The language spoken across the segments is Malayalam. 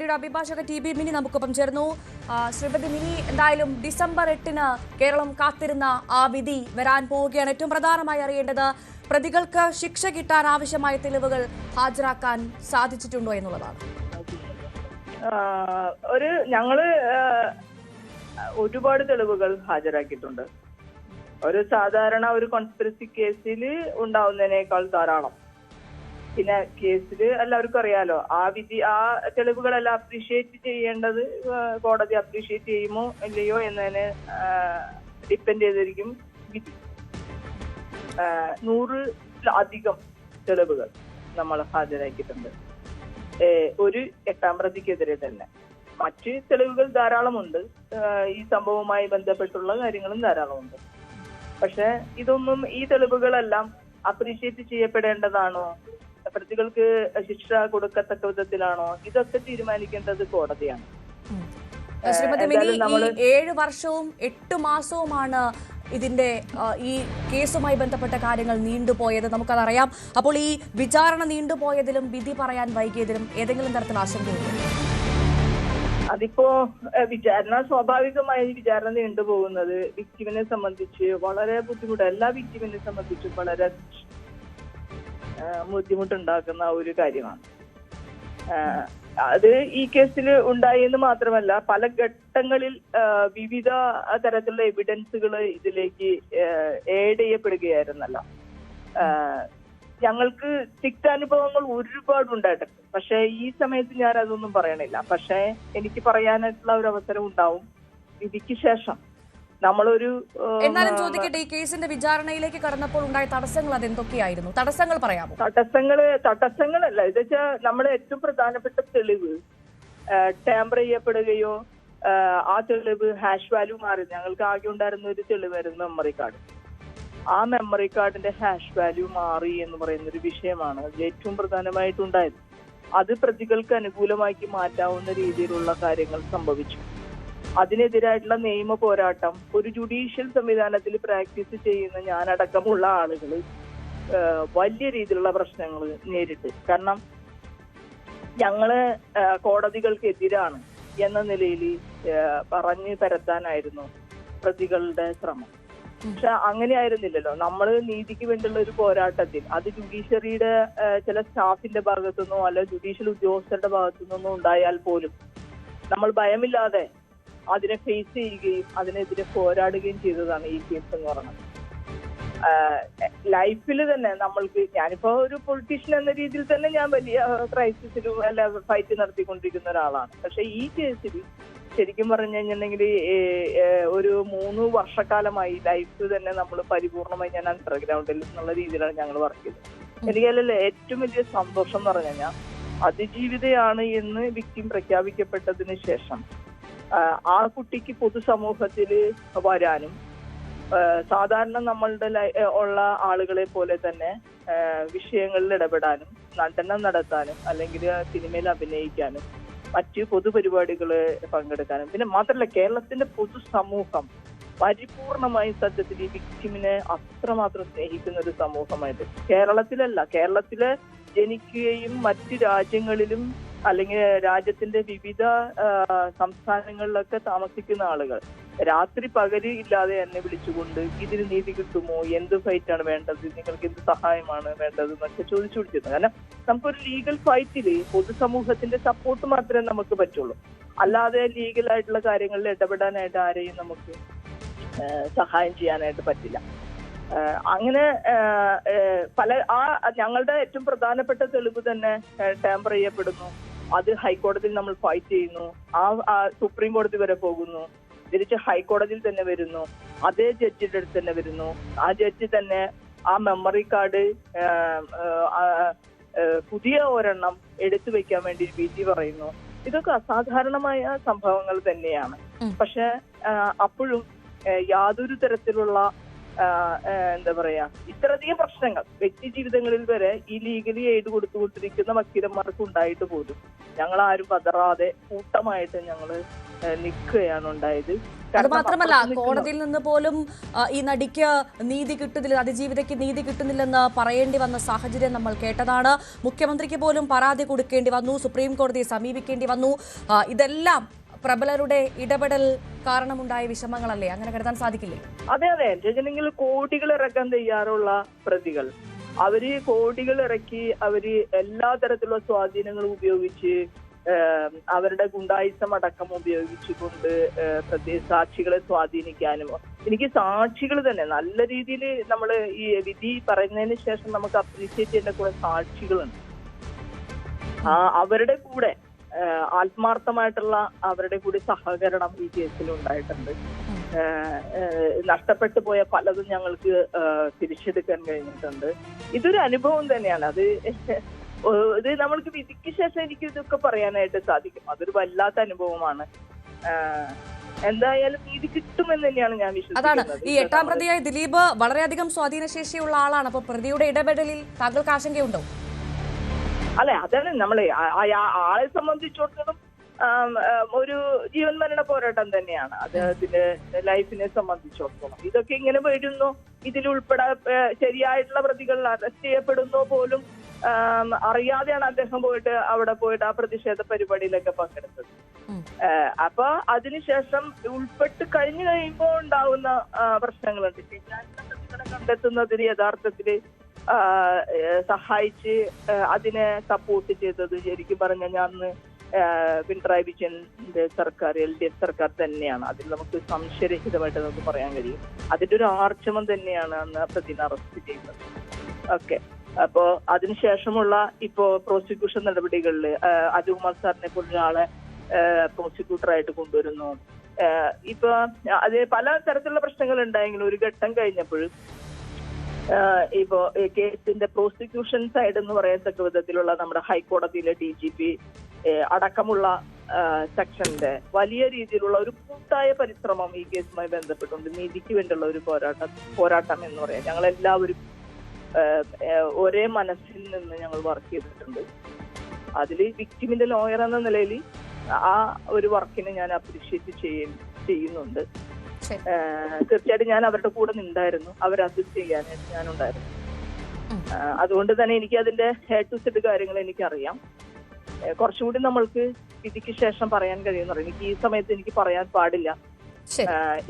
യുടെ അഭിഭാഷക ടി ബി മിനി നമുക്കൊപ്പം ചേർന്നു. ശ്രീമതി മിനി എന്തായാലും ഡിസംബർ എട്ടിന് കേരളം കാത്തിരുന്ന ആ വിധി വരാൻ പോവുകയാണ്. ഏറ്റവും പ്രധാനമായി അറിയേണ്ടത് പ്രതികൾക്ക് ശിക്ഷ കിട്ടാൻ ആവശ്യമായ തെളിവുകൾ ഹാജരാക്കാൻ സാധിച്ചിട്ടുണ്ടോ എന്നുള്ളതാണ്. ഒരു ഞങ്ങൾ ഒരുപാട് തെളിവുകൾ ഹാജരാക്കിയിട്ടുണ്ട്. ഒരു സാധാരണ ഒരു കോൺസ്പിറസി കേസിൽ ഉണ്ടാവുന്നതിനേക്കാൾ ധാരാളം. പിന്നെ കേസിൽ എല്ലാവർക്കും അറിയാലോ. ആ വിധി ആ തെളിവുകളെല്ലാം അപ്രീഷിയേറ്റ് ചെയ്യേണ്ടത് കോടതി അപ്രീഷിയേറ്റ് ചെയ്യുമോ ഇല്ലയോ എന്നതിന് ഡിപ്പെൻഡ് ചെയ്തിരിക്കും വിധി. നൂറിലധികം തെളിവുകൾ നമ്മൾ ഹാജരാക്കിയിട്ടുണ്ട്. ഒരു എട്ടാം പ്രതിക്കെതിരെ തന്നെ. മറ്റ് തെളിവുകൾ ധാരാളമുണ്ട്. ഈ സംഭവവുമായി ബന്ധപ്പെട്ടുള്ള കാര്യങ്ങളും ധാരാളമുണ്ട്. പക്ഷെ ഇതൊന്നും ഈ തെളിവുകളെല്ലാം അപ്രീഷിയേറ്റ് ചെയ്യപ്പെടേണ്ടതാണോ? പ്രതികൾക്ക് ശിക്ഷ കൊടുക്കത്തക്ക വിധത്തിലാണോ? ഇതൊക്കെ തീരുമാനിക്കേണ്ടത് കോടതിയാണ്. ശ്രീമതി മിനി ഈ ഏഴ് വർഷവും എട്ട് മാസവുമാണ് ഇതിന്റെ ഈ കേസുമായി ബന്ധപ്പെട്ട കാര്യങ്ങൾ നീണ്ടുപോയത്. നമുക്കതറിയാം. അപ്പോൾ ഈ വിചാരണ നീണ്ടുപോയതിലും വിധി പറയാൻ വൈകിയതിലും ഏതെങ്കിലും തരത്തിൽ ആശങ്കയുണ്ട്? അതിപ്പോ വിചാരണ സ്വാഭാവികമായി വിചാരണ നീണ്ടുപോകുന്നത് വിക്ടിമിനെ സംബന്ധിച്ച് വളരെ ബുദ്ധിമുട്ട് എല്ലാ വിക്ടിമിനെ സംബന്ധിച്ചും വളരെ ബുദ്ധിമുട്ടുണ്ടാക്കുന്ന ഒരു കാര്യമാണ്. അത് ഈ കേസിൽ ഉണ്ടായി എന്ന് മാത്രമല്ല പല ഘട്ടങ്ങളിൽ വിവിധ തരത്തിലുള്ള എവിഡൻസുകൾ ഇതിലേക്ക് ഏഡ് ചെയ്യപ്പെടുകയായിരുന്നല്ലോ. ഞങ്ങൾക്ക് ഞങ്ങൾക്ക് തിക്താനുഭവങ്ങൾ ഒരുപാട് ഉണ്ടായിട്ടുണ്ട് പക്ഷെ ഈ സമയത്ത് ഞാൻ അതൊന്നും പറയണില്ല. പക്ഷേ എനിക്ക് പറയാനായിട്ടുള്ള ഒരു അവസരം ഉണ്ടാവും. വിധിക്ക് ശേഷം. നമ്മളൊരു എന്നാലും ചോദിക്കട്ടെ ഈ കേസിന്റെ വിചാരണയിലേക്ക് കടന്നപ്പോൾ ഉണ്ടായ തടസ്സങ്ങൾ അതെന്തൊക്കെയായിരുന്നു? തടസ്സങ്ങൾ പറയാമോ? തടസ്സങ്ങൾ തടസ്സങ്ങളല്ല. ഇത് വെച്ചാൽ നമ്മുടെ ഏറ്റവും പ്രധാനപ്പെട്ട തെളിവ് ടാമ്പർ ചെയ്യപ്പെടുകയോ ആ തെളിവ് ഹാഷ് വാല്യൂ മാറി. ഞങ്ങൾക്ക് ആകെ ഉണ്ടായിരുന്ന ഒരു തെളിവായിരുന്നു മെമ്മറി കാർഡ്. ആ മെമ്മറി കാർഡിന്റെ ഹാഷ് വാല്യൂ മാറി എന്ന് പറയുന്ന ഒരു വിഷയമാണ് അതിൽ ഏറ്റവും പ്രധാനമായിട്ടുണ്ടായത്. അത് പ്രതികൾക്ക് അനുകൂലമാക്കി മാറ്റാവുന്ന രീതിയിലുള്ള കാര്യങ്ങൾ സംഭവിച്ചു. അതിനെതിരായിട്ടുള്ള നിയമ പോരാട്ടം ഒരു ജുഡീഷ്യൽ സംവിധാനത്തിൽ പ്രാക്ടീസ് ചെയ്യുന്ന ഞാനടക്കമുള്ള ആളുകൾ വലിയ രീതിയിലുള്ള പ്രശ്നങ്ങൾ നേരിട്ട്. കാരണം ഞങ്ങൾ കോടതികൾക്കെതിരാണ് എന്ന നിലയിൽ പറഞ്ഞു പരത്താനായിരുന്നു പ്രതികളുടെ ശ്രമം. പക്ഷെ അങ്ങനെ ആയിരുന്നില്ലല്ലോ നമ്മൾ നീതിക്ക് വേണ്ടിയുള്ള ഒരു പോരാട്ടത്തിൽ അത് ജുഡീഷ്യറിയുടെ ചില സ്റ്റാഫിന്റെ ഭാഗത്തുനിന്നോ അല്ല ജുഡീഷ്യൽ ഉദ്യോഗസ്ഥരുടെ ഭാഗത്തുനിന്നോ ഉണ്ടായാൽ പോലും നമ്മൾ ഭയമില്ലാതെ അതിനെ ഫേസ് ചെയ്യുകയും അതിനെതിരെ പോരാടുകയും ചെയ്തതാണ് ഈ കേസ് എന്ന് പറയുന്നത്. ലൈഫിൽ തന്നെ നമ്മൾക്ക് ഞാനിപ്പോ ഒരു പൊളിറ്റീഷ്യൻ എന്ന രീതിയിൽ തന്നെ ഞാൻ വലിയ ക്രൈസിസിലും അല്ല ഫൈറ്റ് നടത്തിക്കൊണ്ടിരിക്കുന്ന ഒരാളാണ്. പക്ഷെ ഈ കേസിൽ ശരിക്കും പറഞ്ഞു കഴിഞ്ഞിട്ടുണ്ടെങ്കിൽ ഒരു മൂന്ന് വർഷക്കാലമായി ലൈഫ് തന്നെ നമ്മൾ പരിപൂർണമായി ഞാൻ അണ്ടർഗ്രൗണ്ടിൽ എന്നുള്ള രീതിയിലാണ് ഞങ്ങൾ വർക്ക് ചെയ്തത്. എനിക്കല്ലേ ഏറ്റവും വലിയ സന്തോഷം എന്ന് പറഞ്ഞു കഴിഞ്ഞാൽ അതിജീവിതയാണ് എന്ന് വിക്ടിം പ്രഖ്യാപിക്കപ്പെട്ടതിന് ശേഷം ആ, കുട്ടിക്ക് പൊതുസമൂഹത്തിൽ വരാനും സാധാരണ നമ്മളുടെ ഉള്ള ആളുകളെ പോലെ തന്നെ വിഷയങ്ങളിൽ ഇടപെടാനും നടനം നടത്താനും അല്ലെങ്കിൽ സിനിമയിൽ അഭിനയിക്കാനും മറ്റ് പൊതുപരിപാടികൾ പങ്കെടുക്കാനും. പിന്നെ മാത്രമല്ല കേരളത്തിന്റെ പൊതുസമൂഹം പരിപൂർണമായും സത്യത്തിൽ ഈ വിക്ടിമിനെ അത്രമാത്രം സ്നേഹിക്കുന്ന ഒരു സമൂഹമായിട്ട് കേരളത്തിലല്ല. കേരളത്തിലെ ജനിക്കുകയും മറ്റ് രാജ്യങ്ങളിലും അല്ലെങ്കിൽ രാജ്യത്തിന്റെ വിവിധ സംസ്ഥാനങ്ങളിലൊക്കെ താമസിക്കുന്ന ആളുകൾ. രാത്രി പകൽ ഇല്ലാതെ എന്നെ വിളിച്ചുകൊണ്ട് ഇതിന് നീതി കിട്ടുമോ? എന്ത് ഫൈറ്റ് ആണ് വേണ്ടത്? നിങ്ങൾക്ക് എന്ത് സഹായമാണ് വേണ്ടത് എന്നൊക്കെ ചോദിച്ചു വിളിച്ചിരുന്നു. കാരണം നമുക്കൊരു ലീഗൽ ഫൈറ്റിൽ പൊതുസമൂഹത്തിന്റെ സപ്പോർട്ട് മാത്രമേ നമുക്ക് പറ്റുള്ളൂ. അല്ലാതെ ലീഗലായിട്ടുള്ള കാര്യങ്ങളിൽ ഇടപെടാനായിട്ട് ആരെയും നമുക്ക് സഹായം ചെയ്യാനായിട്ട് പറ്റില്ല. അങ്ങനെ പല ആ ഞങ്ങളുടെ ഏറ്റവും പ്രധാനപ്പെട്ട തെളിവ് തന്നെ ടാമ്പർ ചെയ്യപ്പെടുന്നു. അത് ഹൈക്കോടതിയിൽ നമ്മൾ ഫൈറ്റ് ചെയ്യുന്നു. ആ സുപ്രീം കോടതി വരെ പോകുന്നു. തിരിച്ച് ഹൈക്കോടതിയിൽ തന്നെ വരുന്നു. അതേ ജഡ്ജിയുടെ അടുത്ത് തന്നെ വരുന്നു. ആ ജഡ്ജി തന്നെ ആ മെമ്മറി കാർഡ് പുതിയ ഒരെണ്ണം എടുത്തു വെക്കാൻ വേണ്ടി വിധി പറയുന്നു. ഇതൊക്കെ അസാധാരണമായ സംഭവങ്ങൾ തന്നെയാണ്. പക്ഷെ അപ്പോഴും യാതൊരു തരത്തിലുള്ള എന്താ പറയാ ഇത്രയധികം പ്രശ്നങ്ങൾ. വ്യക്തി ജീവിതങ്ങളിൽ വരെ ഈ ലീഗലി എയ്ഡ് കൊടുത്തുകൊണ്ടിരിക്കുന്ന വക്കീലന്മാർക്ക് ഉണ്ടായിട്ട് പോലും ഞങ്ങൾ ആരും പതറാതെ കൂട്ടമായിട്ട് ഞങ്ങൾ നിൽക്കുകയാണ് ഉണ്ടായത്. അത് മാത്രമല്ല കോടതിയിൽ നിന്ന് പോലും ഈ നടിക്ക് നീതി കിട്ടുന്നില്ല അതിജീവിതയ്ക്ക് നീതി കിട്ടുന്നില്ലെന്ന് പറയേണ്ടി വന്ന സാഹചര്യം നമ്മൾ കേട്ടതാണ്. മുഖ്യമന്ത്രിക്ക് പോലും പരാതി കൊടുക്കേണ്ടി വന്നു സുപ്രീം കോടതിയെ സമീപിക്കേണ്ടി വന്നു. ഇതെല്ലാം പ്രബലരുടെ ഇടപെടൽ കാരണമുണ്ടായ വിഷമങ്ങളല്ലേ? അങ്ങനെ കരുതാൻ സാധിക്കില്ലേ? അതെ അതെ. എന്തെങ്കിൽ കോടികൾ ഇറക്കാൻ തയ്യാറുള്ള പ്രതികൾ. അവർ കോടികൾ ഇറക്കി അവർ എല്ലാ തരത്തിലുള്ള സ്വാധീനങ്ങളും ഉപയോഗിച്ച് അവരുടെ ഗുണ്ടായിസം അടക്കം ഉപയോഗിച്ചുകൊണ്ട് സാക്ഷികളെ സ്വാധീനിക്കാനും. എനിക്ക് സാക്ഷികൾ തന്നെ നല്ല രീതിയിൽ നമ്മൾ ഈ വിധി പറയുന്നതിന് ശേഷം നമുക്ക് അപ്രീഷിയേറ്റ് ചെയ്യേണ്ട കുറെ സാക്ഷികളുണ്ട്. ആ അവരുടെ കൂടെ ആത്മാർത്ഥമായിട്ടുള്ള അവരുടെ കൂടി സഹകരണം ഈ കേസിൽ ഉണ്ടായിട്ടുണ്ട്. നഷ്ടപ്പെട്ടു പോയ പലതും ഞങ്ങൾക്ക് തിരിച്ചെടുക്കാൻ കഴിഞ്ഞിട്ടുണ്ട്. ഇതൊരു അനുഭവം തന്നെയാണ്. അത് ഇത് നമ്മൾക്ക് വിധിക്ക് ശേഷം എനിക്ക് ഇതൊക്കെ പറയാനായിട്ട് സാധിക്കും. അതൊരു വല്ലാത്ത അനുഭവമാണ്. എന്തായാലും നീതി കിട്ടുമെന്ന് തന്നെയാണ് ഞാൻ അതാണ്. ഈ എട്ടാം പ്രതിയായ ദിലീപ് വളരെയധികം സ്വാധീനശേഷിയുള്ള ആളാണ്. അപ്പൊ പ്രതിയുടെ ഇടപെടലിൽ താങ്കൾക്ക് ആശങ്കയുണ്ടോ? അല്ലെ അതന്നെ ആ- ആളെ സംബന്ധിച്ചിടത്തോളം ഒരു ജീവൻ മരണ പോരാട്ടം തന്നെയാണ്. അദ്ദേഹത്തിന്റെ ലൈഫിനെ സംബന്ധിച്ചിടത്തോളം. ഇതൊക്കെ ഇങ്ങനെ വരുന്നു. ഇതിൽ ഉൾപ്പെടെ ശരിയായിട്ടുള്ള പ്രതികൾ അറസ്റ്റ് ചെയ്യപ്പെടുന്നോ പോലും അറിയാതെയാണ് അദ്ദേഹം പോയിട്ട് അവിടെ പോയിട്ട് ആ പ്രതിഷേധ പരിപാടിയിലൊക്കെ പങ്കെടുത്തത്. അപ്പൊ അതിനുശേഷം ഉൾപ്പെട്ട് കഴിഞ്ഞു കഴിയുമ്പോൾ ഉണ്ടാവുന്ന പ്രശ്നങ്ങളുണ്ട്. ശരിയായിട്ടുള്ള പ്രതികളെ കണ്ടെത്തുന്നതിന് യഥാർത്ഥത്തിൽ സഹായിച്ച് അതിനെ സപ്പോർട്ട് ചെയ്തത് ശരിക്കും പറഞ്ഞ ഏഹ്, പിണറായി വിജയന്റെ സർക്കാർ എൽ ഡി എഫ് സർക്കാർ തന്നെയാണ്. അതിൽ നമുക്ക് സംശയരഹിതമായിട്ട് നമുക്ക് പറയാൻ കഴിയും. അതിന്റെ ഒരു ആർച്ചമം തന്നെയാണ് അന്ന് പ്രതിനെ അറസ്റ്റ് ചെയ്യുന്നത്. ഓക്കെ. അപ്പോ അതിനുശേഷമുള്ള ഇപ്പോ പ്രോസിക്യൂഷൻ നടപടികളിൽ അജുകുമാർ സാറിനെ പോലൊരാളെ പ്രോസിക്യൂട്ടറായിട്ട് കൊണ്ടുവരുന്നു. ഇപ്പൊ അത് പല തരത്തിലുള്ള പ്രശ്നങ്ങൾ ഉണ്ടായെങ്കിലും ഒരു ഘട്ടം കഴിഞ്ഞപ്പോൾ ഇപ്പോ കേസിന്റെ പ്രോസിക്യൂഷൻ സൈഡ് എന്ന് പറയത്തക്ക വിധത്തിലുള്ള നമ്മുടെ ഹൈക്കോടതിയിലെ ഡി ജി പി അടക്കമുള്ള സെക്ഷന്റെ വലിയ രീതിയിലുള്ള ഒരു കൂട്ടായ പരിശ്രമം ഈ കേസുമായി ബന്ധപ്പെട്ടുണ്ട്. നീതിക്ക് വേണ്ടിയുള്ള ഒരു പോരാട്ടം പോരാട്ടം എന്ന് പറയാം. ഞങ്ങൾ എല്ലാവരും ഒരേ മനസ്സിൽ നിന്ന് ഞങ്ങൾ വർക്ക് ചെയ്തിട്ടുണ്ട്. അതിൽ വിക്ടിമിന്റെ ലോയർ എന്ന നിലയിൽ ആ ഒരു വർക്കിനെ ഞാൻ അപ്രീഷിയേറ്റ് ചെയ്യുന്നുണ്ട്. തീർച്ചയായിട്ടും ഞാൻ അവരുടെ കൂടെ നിന്നായിരുന്നു. അവർ അസിസ്റ്റ് ചെയ്യാനായിട്ട് ഞാനുണ്ടായിരുന്നു. അതുകൊണ്ട് തന്നെ എനിക്ക് അതിന്റെ ഹെഡ് ടു സെഡ് കാര്യങ്ങൾ എനിക്കറിയാം. കുറച്ചുകൂടി നമ്മൾക്ക് വിധിക്ക് ശേഷം പറയാൻ കഴിയുന്ന എനിക്ക് ഈ സമയത്ത് എനിക്ക് പറയാൻ പാടില്ല.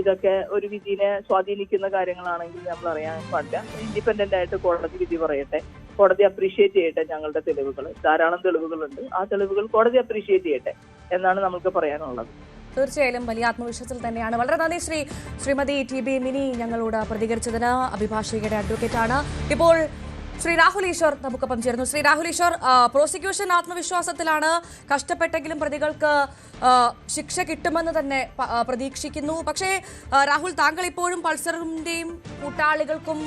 ഇതൊക്കെ ഒരു വിധിനെ സ്വാധീനിക്കുന്ന കാര്യങ്ങളാണെങ്കിൽ നമ്മൾ അറിയാൻ പാടില്ല. ഇൻഡിപെൻഡന്റ് ആയിട്ട് കോടതി വിധി പറയട്ടെ. കോടതി അപ്രീഷിയേറ്റ് ചെയ്യട്ടെ ഞങ്ങളുടെ തെളിവുകൾ. ധാരാളം തെളിവുകളുണ്ട്. ആ തെളിവുകൾ കോടതി അപ്രീഷിയേറ്റ് ചെയ്യട്ടെ എന്നാണ് നമുക്ക് പറയാനുള്ളത്. തീർച്ചയായും വലിയ ആത്മവിശ്വാസത്തിൽ തന്നെയാണ്. വളരെ നന്ദി ശ്രീ ശ്രീമതി ടി ബി മിനി ഞങ്ങളോട് പ്രതികരിച്ചതിന് അഭിഭാഷകയുടെ അഡ്വക്കേറ്റ് ആണ്. ഇപ്പോൾ ശ്രീ രാഹുൽ ഈശ്വർ നമുക്കൊപ്പം ചേരുന്നു. ശ്രീ രാഹുൽ ഈശ്വർ പ്രോസിക്യൂഷൻ ആത്മവിശ്വാസത്തിലാണ്. കഷ്ടപ്പെട്ടെങ്കിലും പ്രതികൾക്ക് ശിക്ഷ കിട്ടുമെന്ന് തന്നെ പ്രതീക്ഷിക്കുന്നു. പക്ഷേ രാഹുൽ താങ്കൾ ഇപ്പോഴും പൾസറിന്റെയും കൂട്ടാളികൾക്കും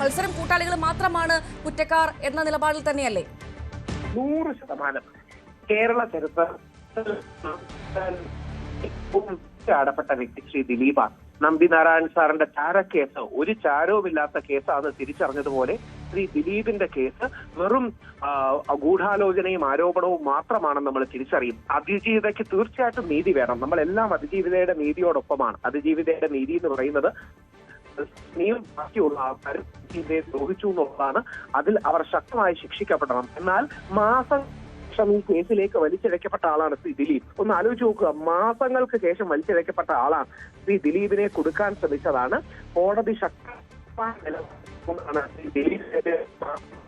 പൾസറും കൂട്ടാളികളും മാത്രമാണ് കുറ്റക്കാർ എന്ന നിലപാടിൽ തന്നെയല്ലേ? നൂറ് ശതമാനം. കേരള ചരിത്രത്തിൽ ഏറ്റവും അടപ്പെട്ട വ്യക്തി ശ്രീ ദിലീപാണ്. നമ്പി നാരായൺ സാറിന്റെ ചാരക്കേസ് ഒരു ചാരവുമില്ലാത്ത കേസാണ് തിരിച്ചറിഞ്ഞതുപോലെ ശ്രീ ദിലീപിന്റെ കേസ് വെറും ഗൂഢാലോചനയും ആരോപണവും മാത്രമാണെന്ന് നമ്മൾ തിരിച്ചറിയും. അതിജീവിതയ്ക്ക് തീർച്ചയായിട്ടും നീതി വേണം. നമ്മളെല്ലാം അതിജീവിതയുടെ നീതിയോടൊപ്പമാണ്. അതിജീവിതയുടെ നീതി എന്ന് പറയുന്നത് നീയും ബാക്കിയുള്ള ആൾക്കാരും ദ്രോഹിച്ചു എന്നുള്ളതാണ്. അതിൽ അവർ ശക്തമായി ശിക്ഷിക്കപ്പെടണം. എന്നാൽ മാസം ശേഷം ഈ കേസിലേക്ക് വലിച്ചിഴക്കപ്പെട്ട ആളാണ് ശ്രീ ദിലീപ്. ഒന്ന് ആലോചിച്ച് നോക്കുക മാസങ്ങൾക്ക് ശേഷം വലിച്ചിഴക്കപ്പെട്ട ആളാണ് ശ്രീ ദിലീപിനെ കൊടുക്കാൻ ശ്രമിച്ചതാണ് കോടതി ദിലീപിന്റെ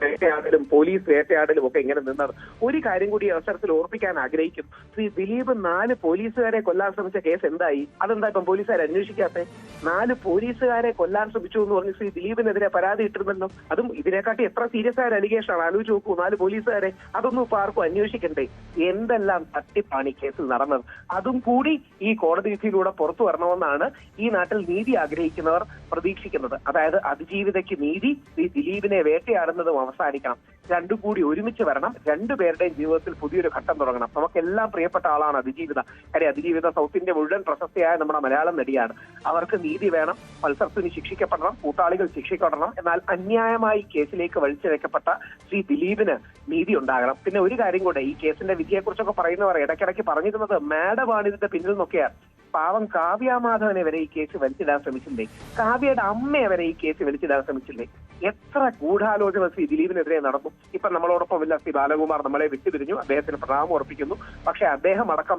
വേട്ടയാടലും പോലീസ് വേട്ടയാടലും ഒക്കെ ഇങ്ങനെ നിന്നത്. ഒരു കാര്യം കൂടി അവസരത്തിൽ ഓർപ്പിക്കാൻ ആഗ്രഹിക്കും ശ്രീ ദിലീപ് നാല് പോലീസുകാരെ കൊല്ലാൻ ശ്രമിച്ച കേസ് എന്തായി? അതെന്താ ഇപ്പം പോലീസുകാർ അന്വേഷിക്കാത്തെ? നാല് പോലീസുകാരെ കൊല്ലാൻ ശ്രമിച്ചു എന്ന് പറഞ്ഞ് ശ്രീ ദിലീപിനെതിരെ പരാതി ഇട്ടിരുന്നല്ലോ. അതും ഇതിനെക്കാട്ടി എത്ര സീരിയസ് ആയ അലിഗേഷൻ ആണ്. ആലോചിച്ച് നോക്കൂ നാല് പോലീസുകാരെ. അതൊന്നും ഇപ്പൊ ആർക്കും അന്വേഷിക്കണ്ടേ? എന്തെല്ലാം തട്ടിപ്പാണ് ഈ കേസിൽ നടന്നത്? അതും കൂടി ഈ കോടതി വിധിയിലൂടെ പുറത്തു വരണമെന്നാണ് ഈ നാട്ടിൽ നീതി ആഗ്രഹിക്കുന്നവർ പ്രതീക്ഷിക്കുന്നത്. അതായത് അതിജീവിതയ്ക്ക് നീതി ഈ ദിലീപിനെ വേട്ടയാടുന്നതും അവസാനിക്കണം. രണ്ടും കൂടി ഒരുമിച്ച് വരണം. രണ്ടുപേരുടെയും ജീവിതത്തിൽ പുതിയൊരു ഘട്ടം തുടങ്ങണം. നമുക്കെല്ലാം പ്രിയപ്പെട്ട ആളാണ് അതിജീവിത. കാര്യം അതിജീവിത സൗത്ത് ഇന്ത്യ മുഴുവൻ പ്രശസ്തിയായ നമ്മുടെ മലയാളം നടിയാണ്. അവർക്ക് നീതി വേണം മത്സരത്തിന് ശിക്ഷിക്കപ്പെടണം കൂട്ടാളികൾ ശിക്ഷിക്കപ്പെടണം. എന്നാൽ അന്യായമായി കേസിലേക്ക് വലിച്ചിഴക്കപ്പെട്ട ശ്രീ ദിലീപിന് നീതി ഉണ്ടാകണം. പിന്നെ ഒരു കാര്യം കൂടെ ഈ കേസിന്റെ വിധിയെക്കുറിച്ചൊക്കെ പറയുന്നവർ ഇടയ്ക്കിടയ്ക്ക് പറഞ്ഞിരുന്നത് മാഡമാണ് ഇതിന്റെ പിന്നിൽ നിന്നൊക്കെയാണ്. പാവം കാവ്യാമാധവനെ വരെ ഈ കേസ് വലിച്ചിടാൻ ശ്രമിച്ചില്ലേ? കാവ്യയുടെ അമ്മയെ വരെ ഈ കേസ് വലിച്ചിടാൻ ശ്രമിച്ചില്ലേ? എത്ര ഗൂഢാലോചന ശ്രീ ദിലീപിനെതിരെ നടന്നു. ഇപ്പൊ നമ്മളോടൊപ്പം ഇല്ല ശ്രീ ബാലകുമാർ നമ്മളെ വിട്ടുപിരിഞ്ഞു അദ്ദേഹത്തിന് പ്രണാമം ഉറപ്പിക്കുന്നു പക്ഷെ അദ്ദേഹം അടക്കം